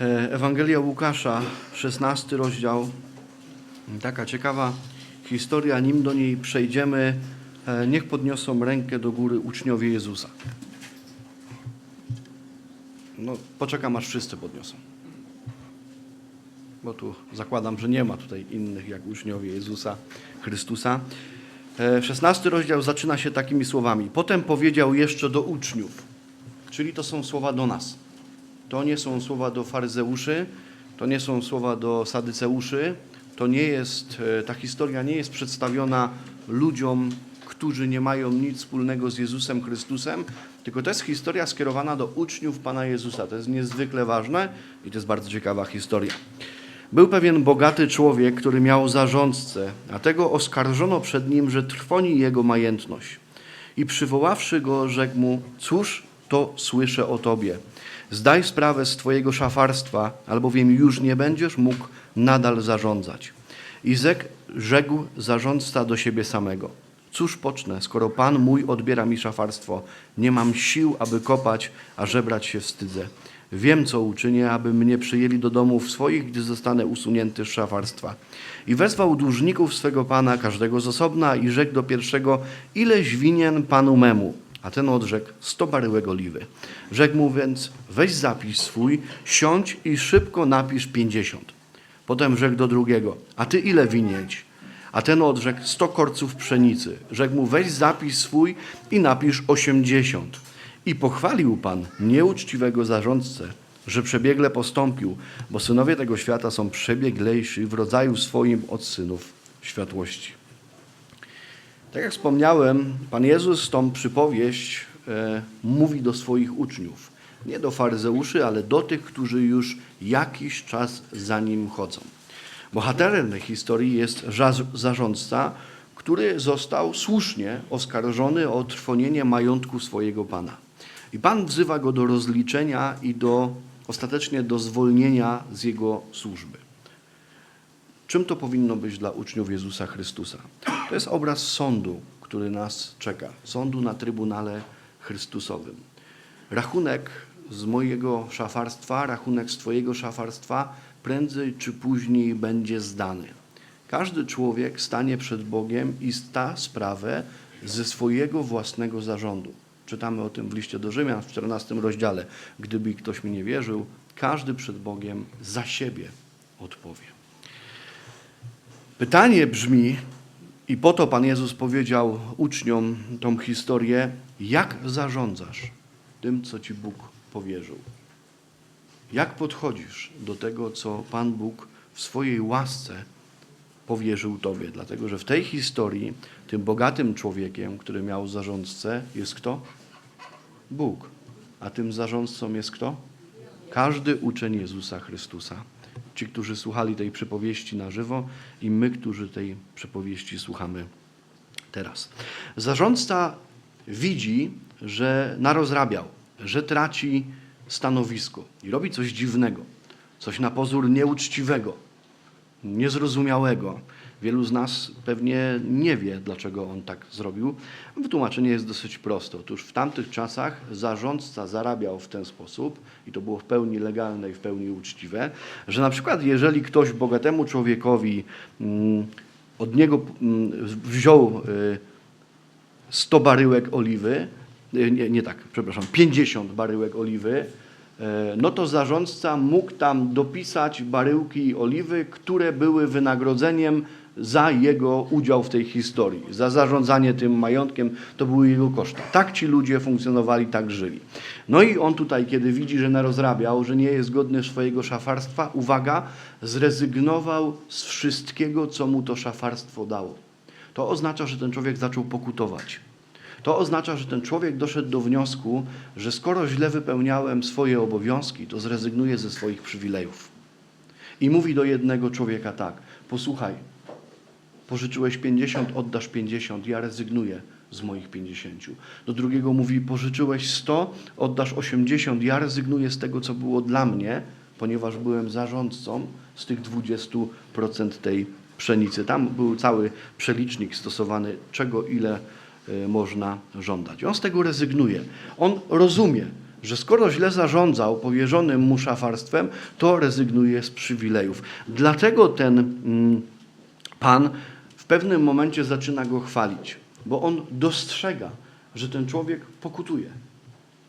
E, Ewangelia Łukasza, 16 rozdział. Taka ciekawa historia, nim do niej przejdziemy, e, niech podniosą rękę do góry uczniowie Jezusa. No, poczekam aż wszyscy podniosą. Bo tu zakładam, że nie ma tutaj innych jak uczniowie Jezusa Chrystusa. E, 16 rozdział zaczyna się takimi słowami. Potem powiedział jeszcze do uczniów, czyli to są słowa do nas. To nie są słowa do faryzeuszy, to nie są słowa do sadyceuszy, to nie jest, e, ta historia nie jest przedstawiona ludziom, którzy nie mają nic wspólnego z Jezusem Chrystusem, tylko to jest historia skierowana do uczniów Pana Jezusa. To jest niezwykle ważne i to jest bardzo ciekawa historia. Był pewien bogaty człowiek, który miał zarządcę, a tego oskarżono przed nim, że trwoni jego majętność. I przywoławszy go, rzekł mu: Cóż to słyszę o tobie? Zdaj sprawę z twojego szafarstwa, albowiem już nie będziesz mógł nadal zarządzać. I zek, rzekł zarządca do siebie samego: Cóż pocznę, skoro Pan mój odbiera mi szafarstwo? Nie mam sił, aby kopać, a żebrać się wstydzę. Wiem, co uczynię, aby mnie przyjęli do domów swoich, gdy zostanę usunięty z szafarstwa. I wezwał dłużników swego pana, każdego z osobna, i rzekł do pierwszego, ileś winien panu memu? A ten odrzekł, sto baryłek oliwy. Rzekł mu więc, weź zapis swój, siądź i szybko napisz pięćdziesiąt. Potem rzekł do drugiego, a ty ile winieć? A ten odrzekł, sto korców pszenicy. Rzekł mu, weź zapis swój i napisz osiemdziesiąt. I pochwalił Pan nieuczciwego zarządcę, że przebiegle postąpił, bo synowie tego świata są przebieglejsi w rodzaju swoim od synów światłości. Tak jak wspomniałem, Pan Jezus tą przypowieść e, mówi do swoich uczniów. Nie do faryzeuszy, ale do tych, którzy już jakiś czas za nim chodzą. Bohaterem tej historii jest zarządca, który został słusznie oskarżony o trwonienie majątku swojego pana. I Pan wzywa go do rozliczenia i do ostatecznie do zwolnienia z jego służby. Czym to powinno być dla uczniów Jezusa Chrystusa? To jest obraz sądu, który nas czeka. Sądu na Trybunale Chrystusowym. Rachunek z mojego szafarstwa, rachunek z Twojego szafarstwa prędzej czy później będzie zdany. Każdy człowiek stanie przed Bogiem i sta sprawę ze swojego własnego zarządu. Czytamy o tym w liście do Rzymian w 14 rozdziale. Gdyby ktoś mi nie wierzył, każdy przed Bogiem za siebie odpowie. Pytanie brzmi, i po to Pan Jezus powiedział uczniom tą historię, jak zarządzasz tym, co Ci Bóg powierzył? Jak podchodzisz do tego, co Pan Bóg w swojej łasce powierzył Tobie? Dlatego, że w tej historii tym bogatym człowiekiem, który miał zarządcę, jest kto? Bóg. A tym zarządcą jest kto? Każdy uczeń Jezusa Chrystusa. Ci, którzy słuchali tej przypowieści na żywo i my, którzy tej przypowieści słuchamy teraz. Zarządca widzi, że narozrabiał, że traci stanowisko i robi coś dziwnego, coś na pozór nieuczciwego, niezrozumiałego. Wielu z nas pewnie nie wie, dlaczego on tak zrobił. Wytłumaczenie jest dosyć proste. Otóż w tamtych czasach zarządca zarabiał w ten sposób, i to było w pełni legalne i w pełni uczciwe, że na przykład jeżeli ktoś bogatemu człowiekowi mm, od niego mm, wziął y, 100 baryłek oliwy, y, nie, nie tak, przepraszam, 50 baryłek oliwy, e, no to zarządca mógł tam dopisać baryłki oliwy, które były wynagrodzeniem za jego udział w tej historii, za zarządzanie tym majątkiem, to były jego koszty. Tak ci ludzie funkcjonowali, tak żyli. No i on tutaj, kiedy widzi, że narozrabiał, że nie jest godny swojego szafarstwa, uwaga, zrezygnował z wszystkiego, co mu to szafarstwo dało. To oznacza, że ten człowiek zaczął pokutować. To oznacza, że ten człowiek doszedł do wniosku, że skoro źle wypełniałem swoje obowiązki, to zrezygnuję ze swoich przywilejów. I mówi do jednego człowieka tak: Posłuchaj, pożyczyłeś 50, oddasz 50, ja rezygnuję z moich 50. Do drugiego mówi: Pożyczyłeś 100, oddasz 80, ja rezygnuję z tego, co było dla mnie, ponieważ byłem zarządcą z tych 20% tej pszenicy. Tam był cały przelicznik stosowany, czego ile y, można żądać. On z tego rezygnuje. On rozumie, że skoro źle zarządzał powierzonym mu szafarstwem, to rezygnuje z przywilejów. Dlatego ten mm, Pan pewnym momencie zaczyna go chwalić, bo on dostrzega, że ten człowiek pokutuje,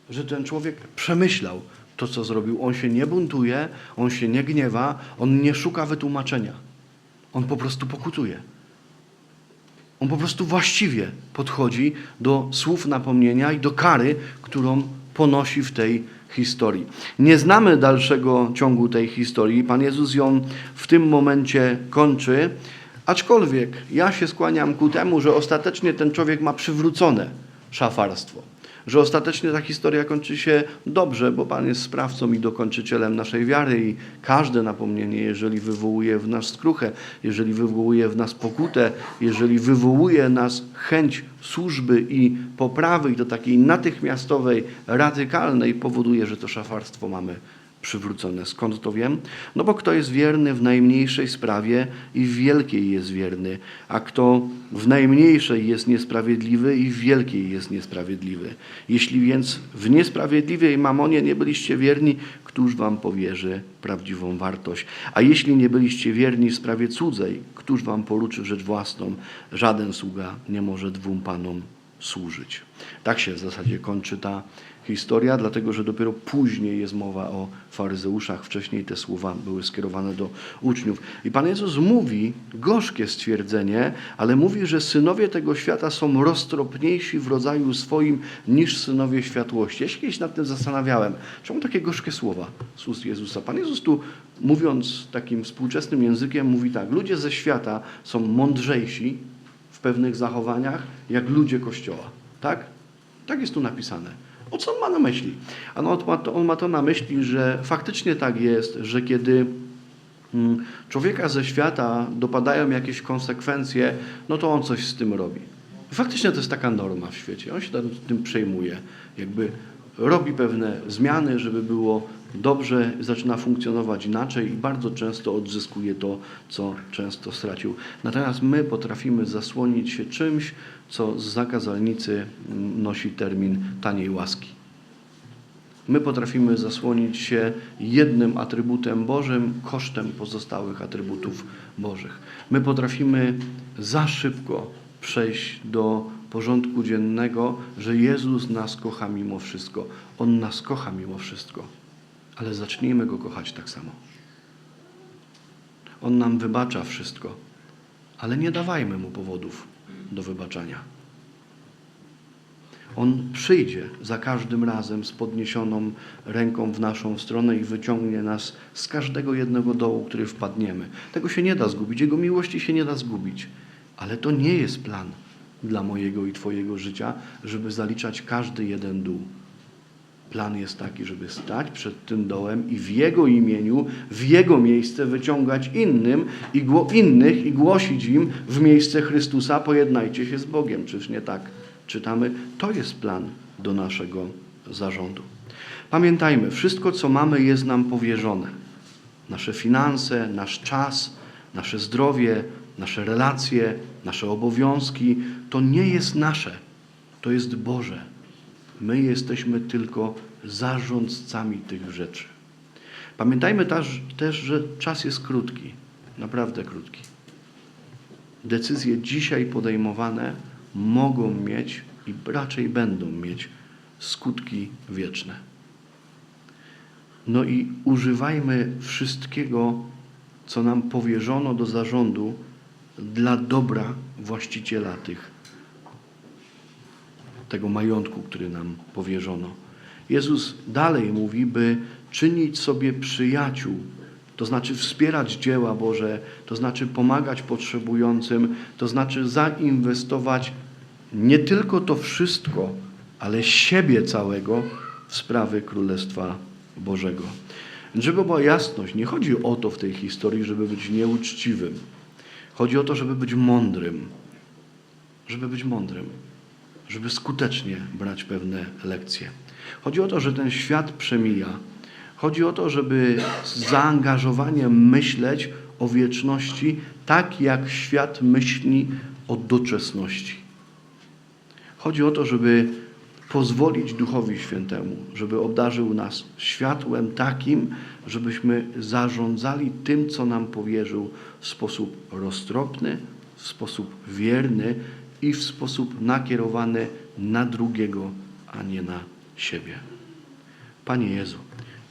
że ten człowiek przemyślał to, co zrobił. On się nie buntuje, on się nie gniewa, on nie szuka wytłumaczenia. On po prostu pokutuje. On po prostu właściwie podchodzi do słów napomnienia i do kary, którą ponosi w tej historii. Nie znamy dalszego ciągu tej historii. Pan Jezus ją w tym momencie kończy, aczkolwiek ja się skłaniam ku temu, że ostatecznie ten człowiek ma przywrócone szafarstwo. Że ostatecznie ta historia kończy się dobrze, bo Pan jest sprawcą i dokończycielem naszej wiary i każde napomnienie, jeżeli wywołuje w nas skruchę, jeżeli wywołuje w nas pokutę, jeżeli wywołuje nas chęć służby i poprawy i do takiej natychmiastowej, radykalnej, powoduje, że to szafarstwo mamy przywrócone. Skąd to wiem? No bo kto jest wierny w najmniejszej sprawie i w wielkiej jest wierny, a kto w najmniejszej jest niesprawiedliwy i w wielkiej jest niesprawiedliwy. Jeśli więc w niesprawiedliwej mamonie nie byliście wierni, któż wam powierzy prawdziwą wartość? A jeśli nie byliście wierni w sprawie cudzej, któż wam poruczy rzecz własną? Żaden sługa nie może dwóm panom służyć. Tak się w zasadzie kończy ta historia, dlatego że dopiero później jest mowa o faryzeuszach. Wcześniej te słowa były skierowane do uczniów. I Pan Jezus mówi, gorzkie stwierdzenie, ale mówi, że synowie tego świata są roztropniejsi w rodzaju swoim niż synowie światłości. Ja się kiedyś nad tym zastanawiałem. Czemu takie gorzkie słowa z ust Jezusa? Pan Jezus tu, mówiąc takim współczesnym językiem, mówi tak. Ludzie ze świata są mądrzejsi w pewnych zachowaniach, jak ludzie Kościoła. Tak? Tak jest tu napisane. O co on ma na myśli? Ano, on, ma to, na myśli, że faktycznie tak jest, że kiedy mm, człowieka ze świata dopadają jakieś konsekwencje, no to on coś z tym robi. Faktycznie to jest taka norma w świecie. On się tym przejmuje. Jakby robi pewne zmiany, żeby było dobrze, zaczyna funkcjonować inaczej i bardzo często odzyskuje to, co często stracił. Natomiast my potrafimy zasłonić się czymś, co z zakazalnicy nosi termin taniej łaski. My potrafimy zasłonić się jednym atrybutem Bożym kosztem pozostałych atrybutów Bożych. My potrafimy za szybko przejść do porządku dziennego, że Jezus nas kocha mimo wszystko. On nas kocha mimo wszystko, ale zacznijmy Go kochać tak samo. On nam wybacza wszystko, ale nie dawajmy Mu powodów do wybaczania. On przyjdzie za każdym razem z podniesioną ręką w naszą stronę i wyciągnie nas z każdego jednego dołu, który wpadniemy. Tego się nie da zgubić, Jego miłości się nie da zgubić. Ale to nie jest plan dla mojego i Twojego życia, żeby zaliczać każdy jeden dół. Plan jest taki, żeby stać przed tym dołem i w Jego imieniu, w Jego miejsce wyciągać innym i innych i głosić im w miejsce Chrystusa, pojednajcie się z Bogiem. Czyż nie tak czytamy? To jest plan do naszego zarządu. Pamiętajmy, wszystko co mamy jest nam powierzone. Nasze finanse, nasz czas, nasze zdrowie, nasze relacje, nasze obowiązki, to nie jest nasze, to jest Boże. My jesteśmy tylko zarządcami tych rzeczy. Pamiętajmy też, że czas jest krótki, naprawdę krótki. Decyzje dzisiaj podejmowane mogą mieć i raczej będą mieć skutki wieczne. No i używajmy wszystkiego, co nam powierzono do zarządu dla dobra właściciela tych, tego majątku, który nam powierzono. Jezus dalej mówi, by czynić sobie przyjaciół, to znaczy wspierać dzieła Boże, to znaczy pomagać potrzebującym, to znaczy zainwestować nie tylko to wszystko, ale siebie całego w sprawy Królestwa Bożego. Żeby była jasność, nie chodzi o to w tej historii, żeby być nieuczciwym. Chodzi o to, żeby być mądrym. Żeby być mądrym. Żeby skutecznie brać pewne lekcje. Chodzi o to, że ten świat przemija. Chodzi o to, żeby z zaangażowaniem myśleć o wieczności tak, jak świat myśli o doczesności. Chodzi o to, żeby pozwolić Duchowi Świętemu, żeby obdarzył nas światłem takim, żebyśmy zarządzali tym, co nam powierzył w sposób roztropny, w sposób wierny i w sposób nakierowany na drugiego, a nie na siebie. Panie Jezu,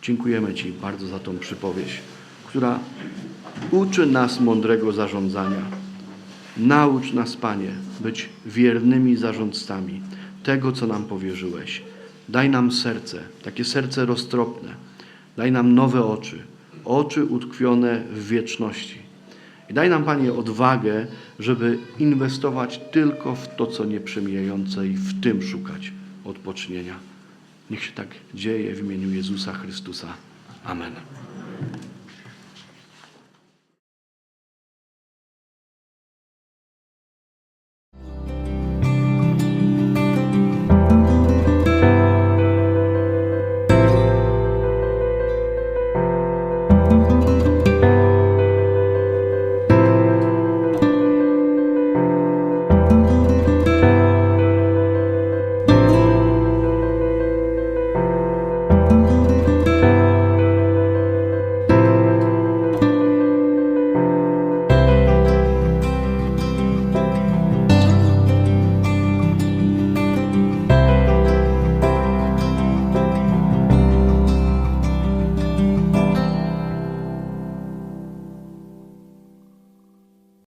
dziękujemy Ci bardzo za tą przypowieść, która uczy nas mądrego zarządzania. Naucz nas, Panie, być wiernymi zarządcami tego, co nam powierzyłeś. Daj nam serce, takie serce roztropne. Daj nam nowe oczy, oczy utkwione w wieczności. I daj nam, Panie, odwagę, żeby inwestować tylko w to, co nieprzemijające i w tym szukać odpocznienia. Niech się tak dzieje w imieniu Jezusa Chrystusa. Amen.